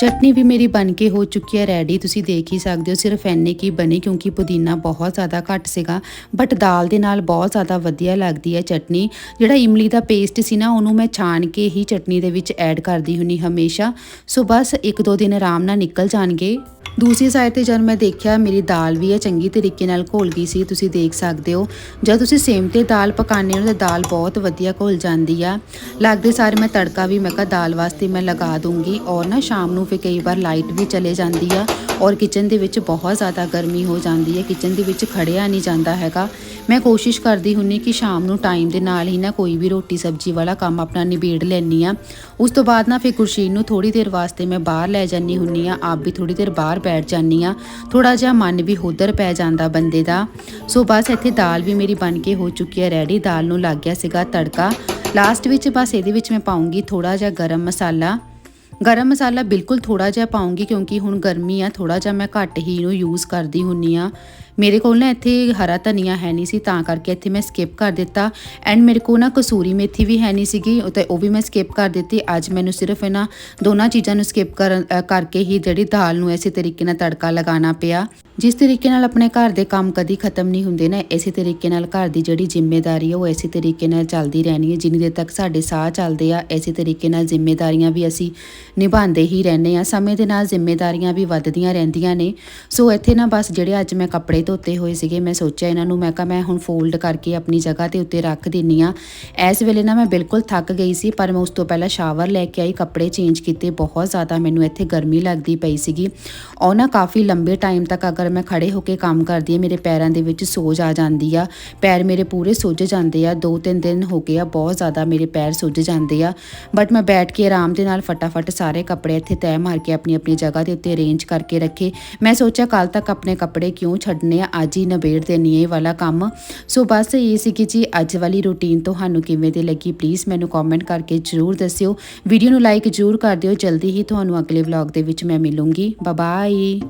ਚਟਨੀ ਵੀ ਮੇਰੀ ਬਣ ਕੇ ਹੋ ਚੁੱਕੀ ਹੈ ਰੈਡੀ ਤੁਸੀਂ ਦੇਖ ਹੀ ਸਕਦੇ ਹੋ, ਸਿਰਫ ਐਨੇ ਕੀ ਬਣੀ ਕਿਉਂਕਿ ਪੁਦੀਨਾ ਬਹੁਤ ਜ਼ਿਆਦਾ ਘੱਟ ਸੀਗਾ ਬਟ ਦਾਲ ਦੇ ਨਾਲ ਬਹੁਤ ਜ਼ਿਆਦਾ ਵਧੀਆ ਲੱਗਦੀ ਹੈ ਚਟਨੀ। ਜਿਹੜਾ ਇਮਲੀ ਦਾ ਪੇਸਟ ਸੀ ਨਾ, ਉਹਨੂੰ ਮੈਂ ਛਾਣ ਕੇ ਹੀ ਚਟਨੀ ਦੇ ਵਿੱਚ ਐਡ ਕਰਦੀ ਹੁੰਨੀ ਹਮੇਸ਼ਾ। ਸੋ ਬਸ ਇੱਕ ਦੋ ਦਿਨ ਆਰਾਮ ਨਾਲ ਨਿਕਲ ਜਾਣਗੇ। ਦੂਸਰੀ ਸਾਈਡ ਤੇ ਜਦ ਮੈਂ ਦੇਖਿਆ ਮੇਰੀ ਦਾਲ ਵੀ ਹੈ ਚੰਗੀ ਤਰੀਕੇ ਨਾਲ ਘੁਲ ਗਈ ਸੀ, ਤੁਸੀਂ ਦੇਖ ਸਕਦੇ ਹੋ। ਜਦ ਤੁਸੀਂ ਸੇਮ ਤੇ ਦਾਲ ਪਕਾਉਂਦੇ ਹੋ, ਤਾਂ ਦਾਲ ਬਹੁਤ ਵਧੀਆ ਘੁਲ ਜਾਂਦੀ ਆ। ਲੱਗਦੇ ਸਾਰੇ ਮੈਂ ਤੜਕਾ ਵੀ, ਮੈਂ ਕਿਹਾ ਦਾਲ ਵਾਸਤੇ ਮੈਂ ਲਗਾ ਦੂੰਗੀ। ਔਰ ਨਾ ਸ਼ਾਮ ਨੂੰ ਫਿਰ ਕਈ ਵਾਰ ਲਾਈਟ ਵੀ ਚਲੇ ਜਾਂਦੀ ਆ। ਔਰ ਕਿਚਨ ਦੇ ਵਿੱਚ ਬਹੁਤ ਜ਼ਿਆਦਾ ਗਰਮੀ ਹੋ ਜਾਂਦੀ ਹੈ। ਕਿਚਨ ਦੇ ਵਿੱਚ ਖੜਿਆ ਨਹੀਂ ਜਾਂਦਾ ਹੈਗਾ। ਮੈਂ ਕੋਸ਼ਿਸ਼ ਕਰਦੀ ਹੁੰਨੀ ਕਿ ਸ਼ਾਮ ਨੂੰ ਟਾਈਮ ਦੇ ਨਾਲ ਹੀ ਨਾ ਕੋਈ ਵੀ ਰੋਟੀ ਸਬਜ਼ੀ ਵਾਲਾ ਕੰਮ ਆਪਣਾ ਨਿਬੇੜ ਲੈਣੀ ਆ ਉਸ ਤੋਂ ਬਾਅਦ ਨਾ ਫਿਰ ਗੁਰਸ਼ੀਨ ਨੂੰ ਥੋੜੀ ਦੇਰ ਵਾਸਤੇ ਮੈਂ ਬਾਹਰ ਲੈ ਜਾਨੀ ਹੁੰਨੀ ਆ ਆਪ ਵੀ ਥੋੜੀ ਦੇਰ ਬਾਹਰ ਬੈਠ ਜਾਨੀ ਆ ਥੋੜਾ ਜਿਹਾ ਮਨ ਵੀ ਹੋਦਰ ਪੈ ਜਾਂਦਾ ਬੰਦੇ ਦਾ। ਸੋ ਬਸ ਇੱਥੇ ਦਾਲ ਵੀ ਮੇਰੀ ਬਣ ਕੇ ਹੋ ਚੁੱਕੀ ਹੈ। ਰੈਡੀ ਦਾਲ ਨੂੰ ਲੱਗ ਗਿਆ ਸੀਗਾ ਤੜਕਾ। ਲਾਸਟ ਵਿੱਚ ਬਸ ਇਹਦੇ ਵਿੱਚ ਮੈਂ ਪਾਉਂਗੀ ਥੋੜਾ ਜਿਹਾ ਗਰਮ ਮਸਾਲਾ। ਗਰਮ ਮਸਾਲਾ ਬਿਲਕੁਲ ਥੋੜਾ ਜਿਹਾ ਪਾਉਂਗੀ ਕਿਉਂਕਿ ਹੁਣ ਗਰਮੀ ਆ। ਥੋੜਾ ਜਿਹਾ ਮੈਂ ਘੱਟ ਹੀ ਇਹਨੂੰ ਯੂਜ਼ ਕਰਦੀ ਹੁੰਨੀ ਆ ਮੇਰੇ ਕੋਲ ਨਾ ਇੱਥੇ ਹਰਾ ਧਨੀਆ ਹੈ ਨਹੀਂ ਸੀ, ਤਾਂ ਕਰਕੇ ਇੱਥੇ ਮੈਂ ਸਕਿਪ ਕਰ ਦਿੱਤਾ। ਐਂਡ ਮੇਰੇ ਕੋਲ ਨਾ ਕਸੂਰੀ ਮੇਥੀ ਵੀ ਹੈ ਨਹੀਂ ਸੀਗੀ ਉਹ ਤੇ ਉਹ ਵੀ ਮੈਂ ਸਕਿਪ ਕਰ ਦਿੱਤੀ। ਅੱਜ ਮੈਨੂੰ ਸਿਰਫ ਇਹਨਾਂ ਦੋਨਾਂ ਚੀਜ਼ਾਂ ਨੂੰ ਸਕਿਪ ਕਰਨ ਕਰਕੇ ਹੀ ਜਿਹੜੀ ਦਾਲ ਨੂੰ ਐਸੇ ਤਰੀਕੇ ਨਾਲ ਤੜਕਾ ਲਗਾਉਣਾ ਪਿਆ। ਜਿਸ ਤਰੀਕੇ ਨਾਲ ਆਪਣੇ ਘਰ ਦੇ ਕੰਮ ਕਦੀ ਖਤਮ ਨਹੀਂ ਹੁੰਦੇ ਨਾ, ਇਸੇ ਤਰੀਕੇ ਨਾਲ ਘਰ ਦੀ ਜਿਹੜੀ ਜ਼ਿੰਮੇਵਾਰੀ ਹੈ ਉਹ ਇਸੇ ਤਰੀਕੇ ਨਾਲ ਚੱਲਦੀ ਰਹਿਣੀ ਹੈ। ਜਿੰਨੀ ਦੇਰ ਤੱਕ ਸਾਡੇ ਸਾਹ ਚੱਲਦੇ ਆ, ਇਸੇ ਤਰੀਕੇ ਨਾਲ ਜ਼ਿੰਮੇਵਾਰੀਆਂ ਵੀ ਅਸੀਂ ਨਿਭਾਉਂਦੇ ਹੀ ਰਹਿੰਦੇ ਆ ਸਮੇਂ ਦੇ ਨਾਲ ਜ਼ਿੰਮੇਵਾਰੀਆਂ ਵੀ ਵੱਧਦੀਆਂ ਰਹਿੰਦੀਆਂ ਨੇ। ਸੋ ਇੱਥੇ ਨਾ ਬਸ ਜਿਹੜੇ ਅੱਜ ਮੈਂ ਕੱਪੜੇ ਧੋਤੇ ਹੋਏ ਸੀਗੇ, ਮੈਂ ਸੋਚਿਆ ਇਹਨਾਂ ਨੂੰ, ਮੈਂ ਕਿਹਾ ਮੈਂ ਹੁਣ ਫੋਲਡ ਕਰਕੇ ਆਪਣੀ ਜਗ੍ਹਾ ਤੇ ਉੱਤੇ ਰੱਖ ਦਿੰਨੀ ਆ ਇਸ ਵੇਲੇ ਨਾ ਮੈਂ ਬਿਲਕੁਲ ਥੱਕ ਗਈ ਸੀ, ਪਰ ਮੈਂ ਉਸ ਤੋਂ ਪਹਿਲਾਂ ਸ਼ਾਵਰ ਲੈ ਕੇ ਆਈ, ਕੱਪੜੇ ਚੇਂਜ ਕੀਤੇ, ਬਹੁਤ ਜ਼ਿਆਦਾ ਮੈਨੂੰ ਇੱਥੇ ਗਰਮੀ ਲੱਗਦੀ ਪਈ ਸੀਗੀ। ਔਰ ਨਾ ਕਾਫੀ ਲੰਬੇ ਟਾਈਮ ਤੱਕ ਅਗਰ ਮੈਂ ਖੜੇ ਹੋ ਕੇ ਕੰਮ ਕਰਦੀ ਹਾਂ, ਮੇਰੇ ਪੈਰਾਂ ਦੇ ਵਿੱਚ ਸੋਜ ਆ ਜਾਂਦੀ ਆ, ਪੈਰ ਮੇਰੇ ਪੂਰੇ ਸੁੱਜ ਜਾਂਦੇ ਆ, ਦੋ ਤਿੰਨ ਦਿਨ ਹੋ ਗਏ ਆ, ਬਹੁਤ ਜ਼ਿਆਦਾ ਮੇਰੇ ਪੈਰ ਸੁੱਜ ਜਾਂਦੇ ਆ ਬਟ ਮੈਂ ਬੈਠ ਕੇ ਆਰਾਮ ਦੇ ਨਾਲ ਫਟਾਫਟ ਸਾਰੇ ਕੱਪੜੇ ਇੱਥੇ ਤੈਅ ਮਾਰ ਕੇ ਆਪਣੀ ਆਪਣੀ ਜਗ੍ਹਾ ਦੇ ਉੱਤੇ ਅਰੇਂਜ ਕਰਕੇ ਰੱਖੇ। ਮੈਂ ਸੋਚਿਆ ਕੱਲ ਤੱਕ ਆਪਣੇ ਕੱਪੜੇ ਕਿਉਂ ਛੱਡਨੇ ਆ, ਅੱਜ ਹੀ ਨਿਬੇੜ ਦੇਣੀ ਇਹ ਵਾਲਾ ਕੰਮ। ਸੋ ਬਸ ਇਹ ਸੀ ਕਿ ਜੀ ਅੱਜ ਵਾਲੀ ਰੁਟੀਨ ਤੁਹਾਨੂੰ ਕਿਵੇਂ ਦੀ ਲੱਗੀ ਪਲੀਜ਼ ਮੈਨੂੰ ਕਮੈਂਟ ਕਰਕੇ ਜਰੂਰ ਦੱਸਿਓ। ਵੀਡੀਓ ਨੂੰ ਲਾਈਕ ਜਰੂਰ ਕਰ ਦਿਓ, ਜਲਦੀ ਹੀ ਤੁਹਾਨੂੰ ਅਗਲੇ ਵਲੌਗ ਦੇ ਵਿੱਚ ਮੈਂ ਮਿਲੂੰਗੀ। Bye bye